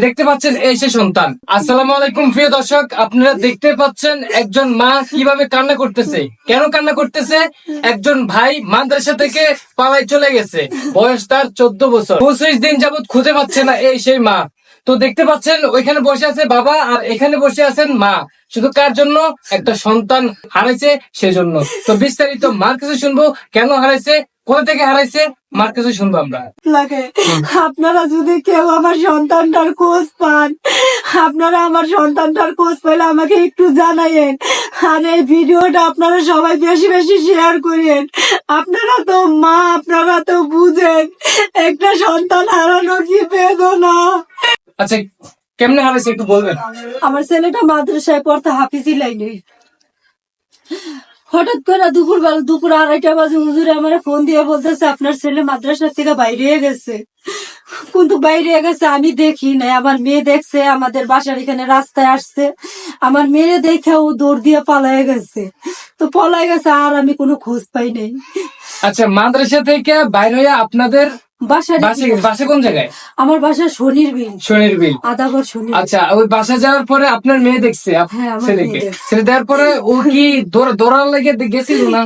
দেখতে পাচ্ছেন এই সে সন্তান। আসসালামু আলাইকুম, প্রিয় দর্শক। আপনারা দেখতে পাচ্ছেন একজন মা কীভাবে কান্না করতেছে। কেন কান্না করতেছে? একজন ভাই মাদ্রাসা থেকে পালাই চলে গেছে। বয়স তার চোদ্দ বছর। পঁচিশ দিন যাবত খুঁজে পাচ্ছে না এই সেই মা। তো দেখতে পাচ্ছেন, ওইখানে বসে আছে বাবা আর এখানে বসে আছেন মা। শুধু কার জন্য? একটা সন্তান হারাইছে সেজন্য। তো বিস্তারিত মার কাছে শুনব, কেন হারাইছে কোথা থেকে হারাইছে? মার কাছে শুনব আমরা। লাগে আপনারা যদি কেউ আমার সন্তানটার খোঁজ পান আপনারা আমার সন্তানটার খোঁজ পেলে আমাকে একটু জানাইয়েন। আর এই ভিডিওটা আপনারা সবাই বেশি বেশি শেয়ার করিয়েন। আপনারা তো মা আপনারা তো বুঝেন একটা সন্তান হারানো কি বেদনা? আচ্ছা কেমনে হারাইছে একটু বলবেন? আমার ছেলেটা মাদ্রাসায় পড়তে হাফিজি লাইনে। হঠাৎ করে দুপুর বেলা, দুপুর আড়াইটা বাজে হুজুরে আমার ফোন দিয়ে বলতেছে, আপনার ছেলে মাদ্রাসা থেকে বাইরে গেছে। কিন্তু বাইরে গেছে আমি দেখি নাই। আমার মেয়ে দেখছে, আমাদের বাসার এখানে রাস্তায় আসছে। আমার মেয়ে দেখে ও দৌড় দিয়ে পালায় গেছে। তো পলায় গেছে আর আমি কোনো খোঁজ পাই নাই। আচ্ছা মাদ্রাসা থেকে বাইরে আপনাদের বাসে বাসে কোন জায়গায়? আমার বাসা শনির বিল। শনির বিল। আদাগর শনির আচ্ছা ওই বাসা যাওয়ার পরে আপনার মেয়ে দেখছে হ্যাঁ, আমার ছেলেকে। ছেলে দেওয়ার পরে ও কি দৌড়- দৌড়ার লেগে গেছিল না?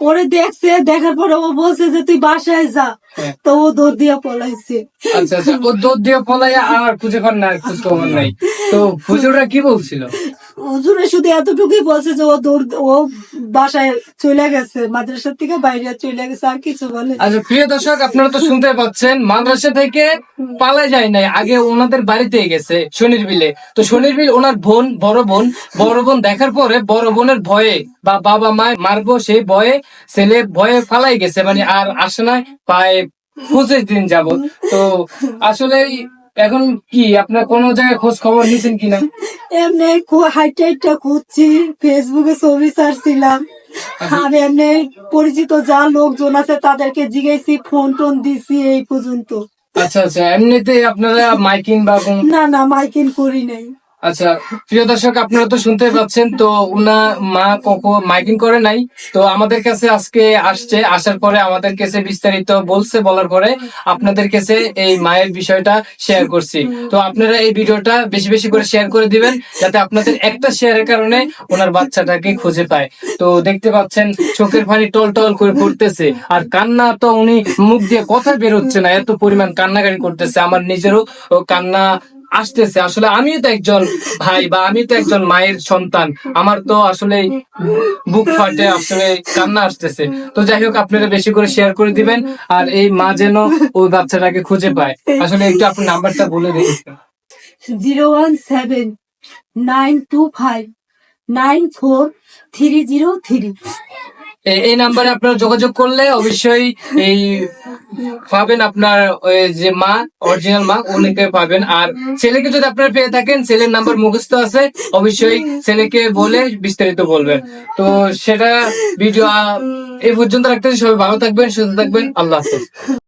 ওরে দেখছে দেখার পরে ও বলছে যে তুই বাসায় যা। হ্যাঁ। তো ও দৌড় দিয়ে পলাইছে। আচ্ছা আচ্ছা ও দৌড় দিয়ে পলাই আর খুঁজে পান না খোঁজ খবর নাই। তো হুজুররা কি বলছিল? হুজুরে শুধু এতটুকুই বলছে যে ও দৌড়, ও বাসায় চলে গেছে, মাদ্রাসার থেকে বাইরে চলে গেছে, আর কিছু বলে আচ্ছা প্রিয় দর্শক, আপনারা তো শুনতে পাচ্ছেন, মাদ্রাসা থেকে পালা যায় নাই, আগে ওনাদের বাড়িতে গেছে শনির বিলে তো শনির বিল ওনার বোন, বড় বোন বড় বোন দেখার পরে বড় বোনের ভয়ে বা বাবা মা মারবো সেই ভয়ে ছেলে ভয়ে ফালাই গেছে মানে আর আসে না প্রায় পঁচিশ দিন যাব তো আসলে এখন কি আপনার কোন জায়গায় খোঁজ খবর নিয়েছেন কিনা? এমনি হাইট হাইটটা খুঁজছি ফেসবুকে ছবি ছাড়ছিলাম। আর এমনি পরিচিত যা লোকজন আছে তাদেরকে জিজ্ঞেসি ফোন টোন দিছি এই পর্যন্ত। আচ্ছা আচ্ছা। এমনিতে আপনারা মাইকিং বা না না মাইকিং করি নাই। আচ্ছা প্রিয় দর্শক, আপনারা তো শুনতে পাচ্ছেন, তো উনা, মা, কোকো মাইকিং করে নাই। তো আমাদের কাছে আজকে আসছে, আসার পরে আমাদের কাছে বিস্তারিত বলছে, বলার পরে আপনাদের কাছে এই মায়ের বিষয়টা শেয়ার করছি। তো আপনারা এই ভিডিওটা বেশি বেশি করে শেয়ার করে দিবেন, যাতে আপনাদের একটা শেয়ারের কারণে ওনার বাচ্চাটাকে খুঁজে পায়। তো দেখতে পাচ্ছেন, চোখের পানি টল টল করে পড়তেছে, আর কান্না তো উনি মুখ দিয়ে কথা বেরোচ্ছে না, এত পরিমাণ কান্নাকাটি করতেছে। আমার নিজেরও কান্না আসতেছে। আসলে আমিও তো একজন ভাই বা আমি তো একজন মায়ের সন্তান। আমার তো আসলে বুক ফাটে আসলে কান্না আসতেছে। তো যাই হোক আপনারা বেশি করে শেয়ার করে দিবেন আর এই মা যেন ওই বাচ্চাটাকে খুঁজে পায়। আসলে একটু আপনার নাম্বারটা বলে দিন। Zero one seven nine two five nine four three zero three. এই নাম্বারে আপনারা যোগাযোগ করলে অবশ্যই এই পাবেন আপনার, ওই যে মা অরিজিনাল মা, উনিকে পাবেন। আর ছেলেকে যদি আপনার পেয়ে থাকেন, ছেলের নাম্বার মুখস্থ আছে, অবশ্যই ছেলেকে বলে বিস্তারিত বলবেন। তো সেটা ভিডিও এই পর্যন্ত রাখতে সবাই ভালো থাকবেন, সুস্থ থাকবেন। আল্লাহ হাফেজ।